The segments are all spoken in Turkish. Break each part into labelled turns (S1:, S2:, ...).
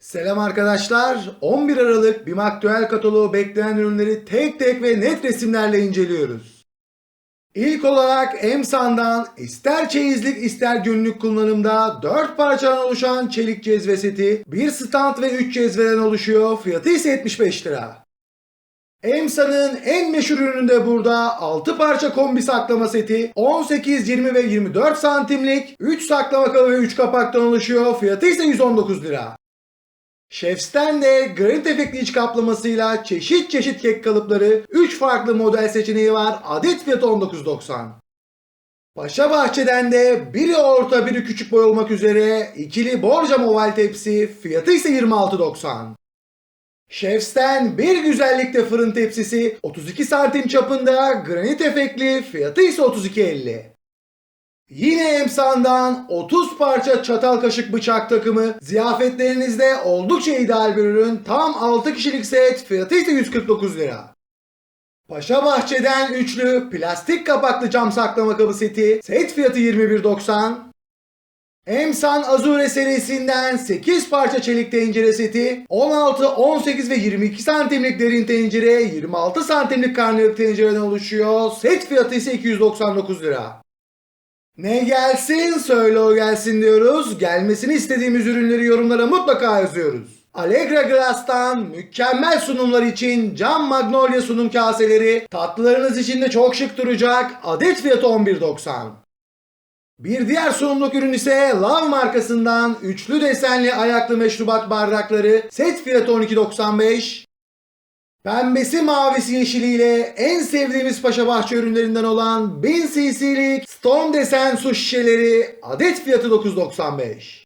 S1: Selam arkadaşlar. 11 Aralık BİM Aktüel kataloğu beklenen ürünleri tek tek ve net resimlerle inceliyoruz. İlk olarak Emsan'dan ister çeyizlik ister günlük kullanımda 4 parçadan oluşan çelik cezve seti, 1 stand ve 3 cezveden oluşuyor. Fiyatı ise 75 lira. Emsa'nın en meşhur ürünü de burada 6 parça kombi saklama seti 18, 20 ve 24 santimlik 3 saklama kabı ve 3 kapaktan oluşuyor. Fiyatı ise 119 lira. Chefs'ten de granit efektli iç kaplamasıyla çeşit çeşit kek kalıpları 3 farklı model seçeneği var. Adet fiyatı 19.90. Paşa Bahçe'den de biri orta biri küçük boy olmak üzere ikili borcam oval tepsi fiyatı ise 26.90. Chefs'ten bir güzellikte fırın tepsisi 32 santim çapında granit efektli fiyatı ise 32.50. Yine Emsan'dan 30 parça çatal kaşık bıçak takımı ziyafetlerinizde oldukça ideal bir ürün. Tam 6 kişilik set fiyatı ise 149 lira. Paşa Bahçe'den üçlü plastik kapaklı cam saklama kabı seti set fiyatı 21.90. Emsan Azure serisinden 8 parça çelik tencere seti, 16, 18 ve 22 santimlik derin tencere, 26 santimlik karnıyarık tencereden oluşuyor. Set fiyatı ise 299 lira. Ne gelsin söyle o gelsin diyoruz. Gelmesini istediğimiz ürünleri yorumlara mutlaka yazıyoruz. Allegra Glass'tan mükemmel sunumlar için cam magnolia sunum kaseleri tatlılarınız için de çok şık duracak. Adet fiyatı 11.90. Bir diğer sunumluk ürün ise Love markasından üçlü desenli ayaklı meşrubat bardakları set fiyatı 12.95. Pembesi mavisi yeşiliyle en sevdiğimiz Paşa Bahçe ürünlerinden olan 1000 cc'lik Storm desen su şişeleri adet fiyatı 9.95.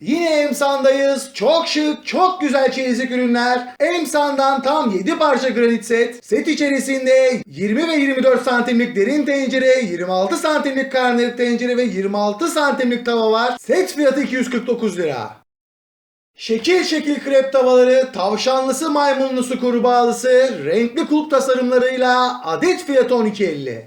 S1: Yine Emsan'dayız. Çok şık, çok güzel çeyizlik ürünler. Emsan'dan tam 7 parça granit set. Set içerisinde 20 ve 24 santimlik derin tencere, 26 santimlik karnıyarık tencere ve 26 santimlik tava var. Set fiyatı 249 lira. Şekil şekil krep tavaları, tavşanlısı maymunlusu kurbağalısı, renkli kulp tasarımlarıyla adet fiyatı 12.50.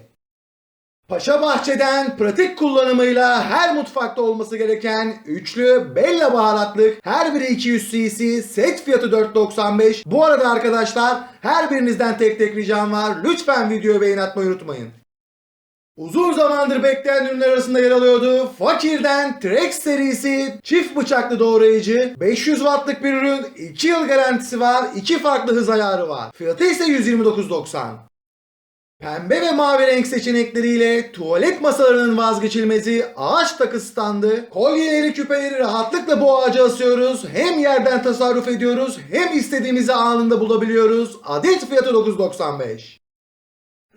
S1: Paşa Bahçe'den pratik kullanımıyla her mutfakta olması gereken üçlü Bella baharatlık her biri 200 cc set fiyatı 4.95. Bu arada arkadaşlar her birinizden tek tek ricam var. Lütfen videoyu beğen atmayı unutmayın. Uzun zamandır bekleyen ürünler arasında yer alıyordu. Fakir'den Trex serisi çift bıçaklı doğrayıcı 500 wattlık bir ürün 2 yıl garantisi var 2 farklı hız ayarı var. Fiyatı ise 129.90. Pembe ve mavi renk seçenekleriyle tuvalet masalarının vazgeçilmezi ağaç takı standı, kolyeleri küpeleri rahatlıkla bu ağaca asıyoruz. Hem yerden tasarruf ediyoruz hem istediğimizi anında bulabiliyoruz. Adet fiyatı 9.95.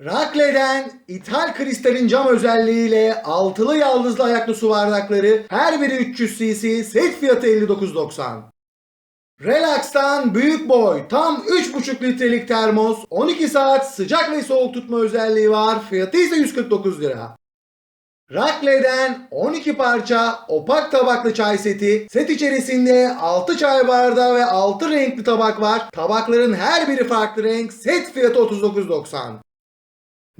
S1: Rakle'den ithal kristalin cam özelliğiyle altılı yaldızlı ayaklı su bardakları her biri 300 cc set fiyatı 59.90. Relax'tan büyük boy tam 3,5 litrelik termos 12 saat sıcak ve soğuk tutma özelliği var fiyatı ise 149 lira. Rakle'den 12 parça opak tabaklı çay seti. Set içerisinde 6 çay bardağı ve 6 renkli tabak var. Tabakların her biri farklı renk. Set fiyatı 39.90.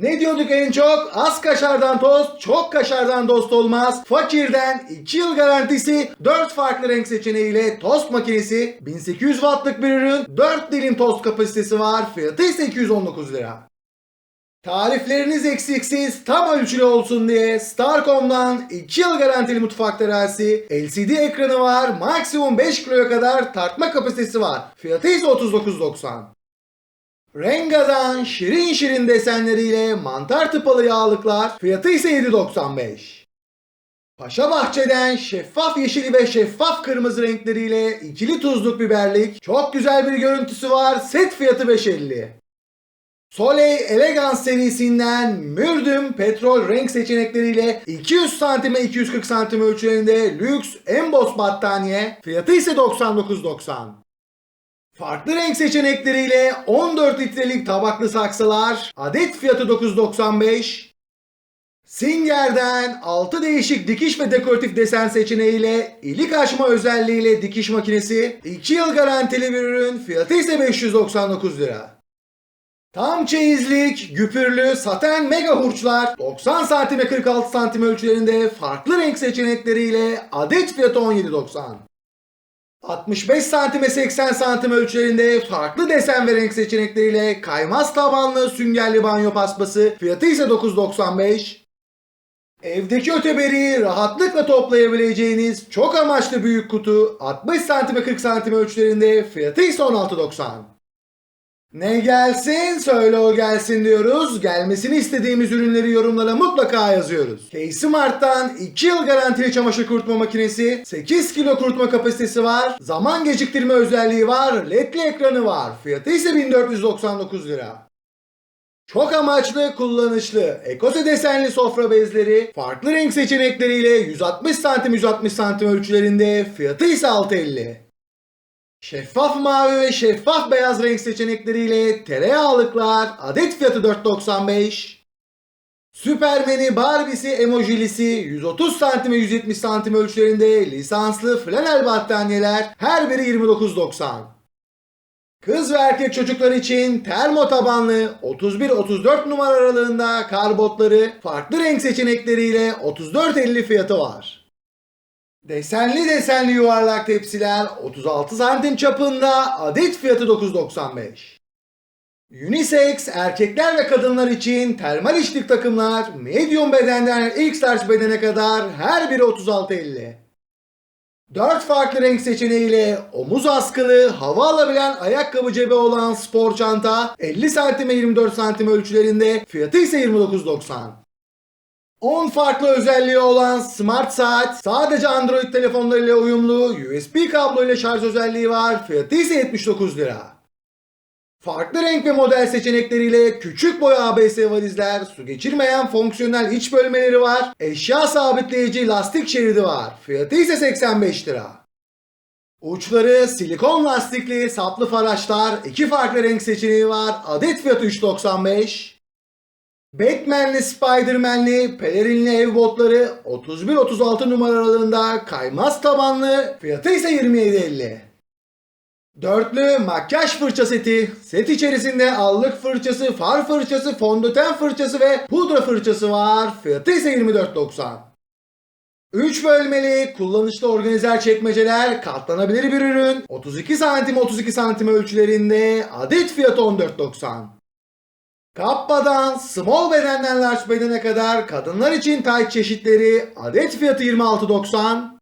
S1: Ne diyorduk en çok? Az kaşardan tost, çok kaşardan dost olmaz. Fakirden 2 yıl garantisi, 4 farklı renk seçeneğiyle tost makinesi, 1800 wattlık bir ürün, 4 dilim tost kapasitesi var. Fiyatı ise 219 lira. Tarifleriniz eksiksiz, tam ölçülü olsun diye Starcom'dan 2 yıl garantili mutfak terazisi, LCD ekranı var, maksimum 5 kiloya kadar tartma kapasitesi var. Fiyatı ise 39.90. Renga'dan şirin şirin desenleriyle mantar tıpalı yağlıklar fiyatı ise 7.95. Paşa Bahçe'den şeffaf yeşili ve şeffaf kırmızı renkleriyle ikili tuzluk biberlik çok güzel bir görüntüsü var set fiyatı 5.50. Soleil Elegance serisinden mürdüm petrol renk seçenekleriyle 200 santime 240 santim ölçülerinde lüks emboss battaniye fiyatı ise 99.90. Farklı renk seçenekleriyle 14 litrelik tabaklı saksılar adet fiyatı 9.95. Singer'den 6 değişik dikiş ve dekoratif desen seçeneğiyle ilik açma özelliğiyle dikiş makinesi 2 yıl garantili bir ürün fiyatı ise 599 lira. Tam çeyizlik, güpürlü, saten mega hurçlar 90 santime 46 santim ölçülerinde farklı renk seçenekleriyle adet fiyatı 17.90. 65 santime 80 santim ölçülerinde farklı desen ve renk seçenekleriyle kaymaz tabanlı süngerli banyo paspası fiyatı ise 9.95. Evdeki öteberi rahatlıkla toplayabileceğiniz çok amaçlı büyük kutu 60 santime 40 santim ölçülerinde fiyatı ise 16.90. Ne gelsin söyle o gelsin diyoruz. Gelmesini istediğimiz ürünleri yorumlara mutlaka yazıyoruz. Casey Mart'tan 2 yıl garantili çamaşır kurutma makinesi, 8 kilo kurutma kapasitesi var, zaman geciktirme özelliği var, ledli ekranı var. Fiyatı ise 1499 lira. Çok amaçlı, kullanışlı, ekose desenli sofra bezleri, farklı renk seçenekleriyle 160 santim 160 santim ölçülerinde, fiyatı ise 650. Şeffaf mavi ve şeffaf beyaz renk seçenekleriyle tereyağlıklar adet fiyatı 4.95. Süpermen'i, Barbie'si, emojilisi 130 santim ve 170 santim ölçülerinde lisanslı flanel battaniyeler her biri 29.90. Kız ve erkek çocuklar için termo tabanlı 31-34 numara aralığında karbotları farklı renk seçenekleriyle 34.50 fiyatı var. Desenli desenli yuvarlak tepsiler 36 santim çapında adet fiyatı 9.95. Unisex erkekler ve kadınlar için termal içlik takımlar medium bedenden ilk large bedene kadar her biri 36.50. 4 farklı renk seçeneğiyle omuz askılı, hava alabilen ayakkabı cebi olan spor çanta 50 cm 24 cm ölçülerinde fiyatı ise 29.90. 10 farklı özelliği olan smart saat sadece Android telefonlarıyla uyumlu USB kablo ile şarj özelliği var. Fiyatı ise 79 lira. Farklı renk ve model seçenekleriyle küçük boy ABS valizler, su geçirmeyen fonksiyonel iç bölmeleri var, eşya sabitleyici lastik şeridi var. Fiyatı ise 85 lira. Uçları silikon lastikli saplı faraşlar, iki farklı renk seçeneği var. Adet fiyatı 3.95. Batman'li, Spiderman'li, pelerinli ev botları 31-36 numara aralığında kaymaz tabanlı, fiyatı ise 27.50. Dörtlü makyaj fırça seti. Set içerisinde allık fırçası, far fırçası, fondöten fırçası ve pudra fırçası var. Fiyatı ise 24.90. 3 bölmeli kullanışlı organizer çekmeceler katlanabilir bir ürün. 32 santim 32 santim ölçülerinde adet fiyatı 14.90. Kappadan small bedenden large bedene kadar kadınlar için tayt çeşitleri adet fiyatı 26.90.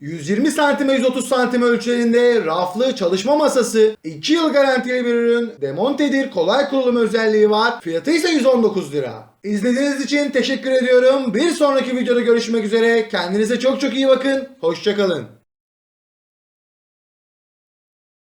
S1: 120 santime 130 santim ölçülerinde raflı çalışma masası 2 yıl garantili bir ürün demontedir kolay kurulum özelliği var fiyatı ise 119 lira. İzlediğiniz için teşekkür ediyorum. Bir sonraki videoda görüşmek üzere. Kendinize çok çok iyi bakın. Hoşçakalın.